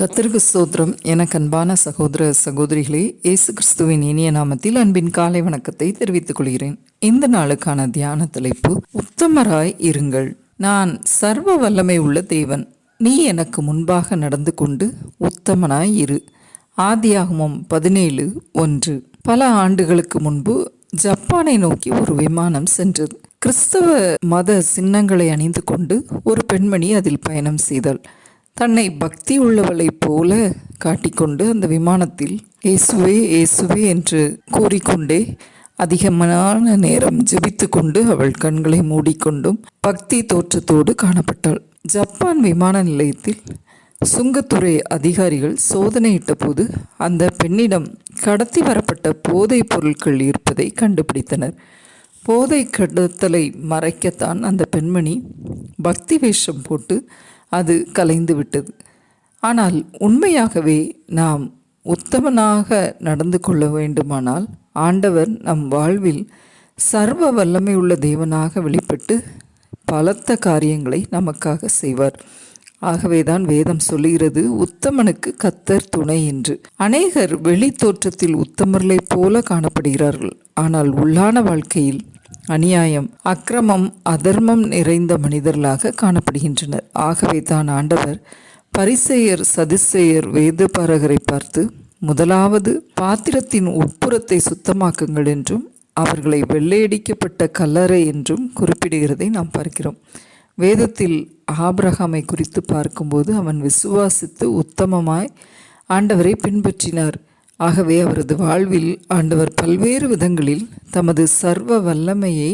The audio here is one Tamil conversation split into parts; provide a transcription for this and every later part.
கத்திற்கு ஸ்தோத்திரம். எனக்கு அன்பான சகோதர சகோதரிகளே இயேசு கிறிஸ்துவின் இனிய நாமத்தில் அன்பின் காலை வணக்கத்தை தெரிவித்துக் கொள்கிறேன். இந்த நாளுக்கான தியான தலைப்பு உத்தமராய் இருங்கள். நான் சர்வ வல்லமை உள்ள தேவன். நீ எனக்கு முன்பாக நடந்து கொண்டு உத்தமனாய் இரு. ஆதியாகமம் பதினேழு ஒன்று. பல ஆண்டுகளுக்கு முன்பு ஜப்பானை நோக்கி ஒரு விமானம் சென்றது. கிறிஸ்தவ மத சின்னங்களை அணிந்து கொண்டு ஒரு பெண்மணி அதில் பயணம் செய்தாள். தன்னை பக்தி உள்ளவளைப் போல காட்டிக்கொண்டு அந்த விமானத்தில் இயேசுவே இயேசுவே என்று கூறிக்கொண்டே அதிகமான நேரம் ஜெபித்து கொண்டு அவள் கண்களை மூடிக்கொண்டும் பக்தி தோற்றத்தோடு காணப்பட்டாள். ஜப்பான் விமான நிலையத்தில் சுங்கத்துறை அதிகாரிகள் சோதனையிட்ட போது அந்த பெண்ணிடம் கடத்தி வரப்பட்ட போதைப் பொருட்கள் இருப்பதை கண்டுபிடித்தனர். போதை கடத்தலை மறைக்கத்தான் அந்த பெண்மணி பக்தி வேஷம் போட்டு அது கலைந்து விட்டது. ஆனால் உண்மையாகவே நாம் உத்தமனாக நடந்து கொள்ள வேண்டுமானால் ஆண்டவர் நம் வாழ்வில் சர்வ வல்லமை உள்ள தேவனாக வெளிப்பட்டு பலத்த காரியங்களை நமக்காக செய்வார். ஆகவேதான் வேதம் சொல்லுகிறது உத்தமனுக்கு கத்தர் துணை என்று. அநேகர் வெளி தோற்றத்தில் உத்தமர்களைப் போல காணப்படுகிறார்கள். ஆனால் உள்ளான வாழ்க்கையில் அநியாயம் அக்கிரமம் அதர்மம் நிறைந்த மனிதர்களாக காணப்படுகின்றனர். ஆகவே தான் ஆண்டவர் பரிசெயர் சதிசெயர் வேதபாரகரை பார்த்து முதலாவது பாத்திரத்தின் உட்புறத்தை சுத்தமாக்குங்கள் என்றும் அவர்களை வெள்ளையடிக்கப்பட்ட கல்லறை என்றும் குறிப்பிடுகிறதை நாம் பார்க்கிறோம். வேதத்தில் ஆபிரகாமை குறித்து பார்க்கும்போது அவன் விசுவாசித்து உத்தமமாய் ஆண்டவரை பின்பற்றினார். ஆகவே அவரது வாழ்வில் ஆண்டவர் பல்வேறு விதங்களில் தமது சர்வ வல்லமையை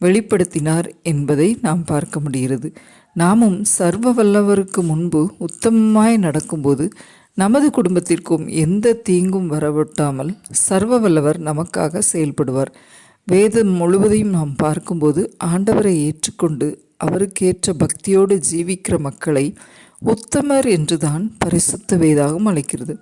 வெளிப்படுத்தினார் என்பதை நாம் பார்க்க முடிகிறது. நாமும் சர்வ வல்லவருக்கு முன்பு உத்தமமாய் நடக்கும்போது நமது குடும்பத்திற்கும் எந்த தீங்கும் வரவிட்டாமல் சர்வ வல்லவர் நமக்காக செயல்படுவார். வேதம் முழுவதையும் நாம் பார்க்கும்போது ஆண்டவரை ஏற்றுக்கொண்டு அவருக்கேற்ற பக்தியோடு ஜீவிக்கிற மக்களை உத்தமர் என்றுதான் பரிசுத்த வேதாகம் அழைக்கிறது.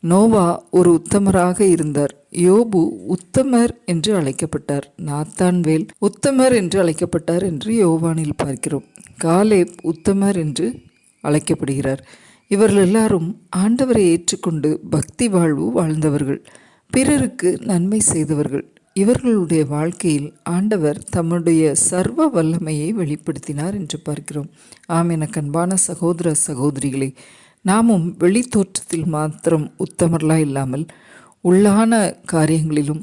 நோவா ஒரு உத்தமராக இருந்தார். யோபு உத்தமர் என்று அழைக்கப்பட்டார். நாத்தான்வேல் உத்தமர் என்று அழைக்கப்பட்டார் என்று யோவானில் பார்க்கிறோம். காலேப் உத்தமர் என்று அழைக்கப்படுகிறார். இவர்கள் எல்லாரும் ஆண்டவரை ஏற்றுக்கொண்டு பக்தி வாழ்வு வாழ்ந்தவர்கள். பிறருக்கு நன்மை செய்தவர்கள். இவர்களுடைய வாழ்க்கையில் ஆண்டவர் தம்முடைய சர்வ வல்லமையை வெளிப்படுத்தினார் என்று பார்க்கிறோம். ஆம் என கண்பான சகோதர சகோதரிகளே நாமும் வெளித்தோற்றத்தில் மாத்திரம் உத்தமர்களாக இல்லாமல் உள்ளான காரியங்களிலும்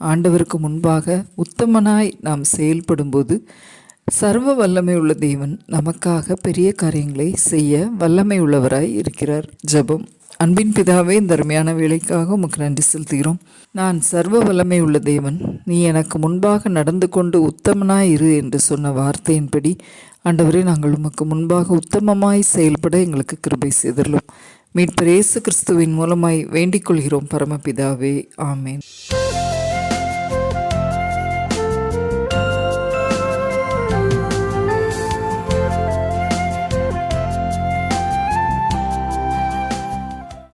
ஆண்டவருக்கு முன்பாக உத்தமனாய் நாம் செயல்படும்போது சர்வ வல்லமை உள்ள தேவன் நமக்காக பெரிய காரியங்களை செய்ய வல்லமை உள்ளவராய் இருக்கிறார். ஜெபம். அன்பின் பிதாவே இந்த அருமையான வேலைக்காக உமக்கு நன்றி செலுத்துகிறோம். நான் சர்வ வல்லமை உள்ள தேவன். நீ எனக்கு முன்பாக நடந்து கொண்டு உத்தமனாய் இரு என்று சொன்ன வார்த்தையின்படி ஆண்டவரே நாங்கள் உமக்கு முன்பாக உத்தமமாய் செயல்பட எங்களுக்கு கிருபை செய்தரலும் மீட்பர் இயேசு கிறிஸ்துவின் மூலமாய் வேண்டிக் கொள்கிறோம் பரமபிதாவே. ஆமேன்.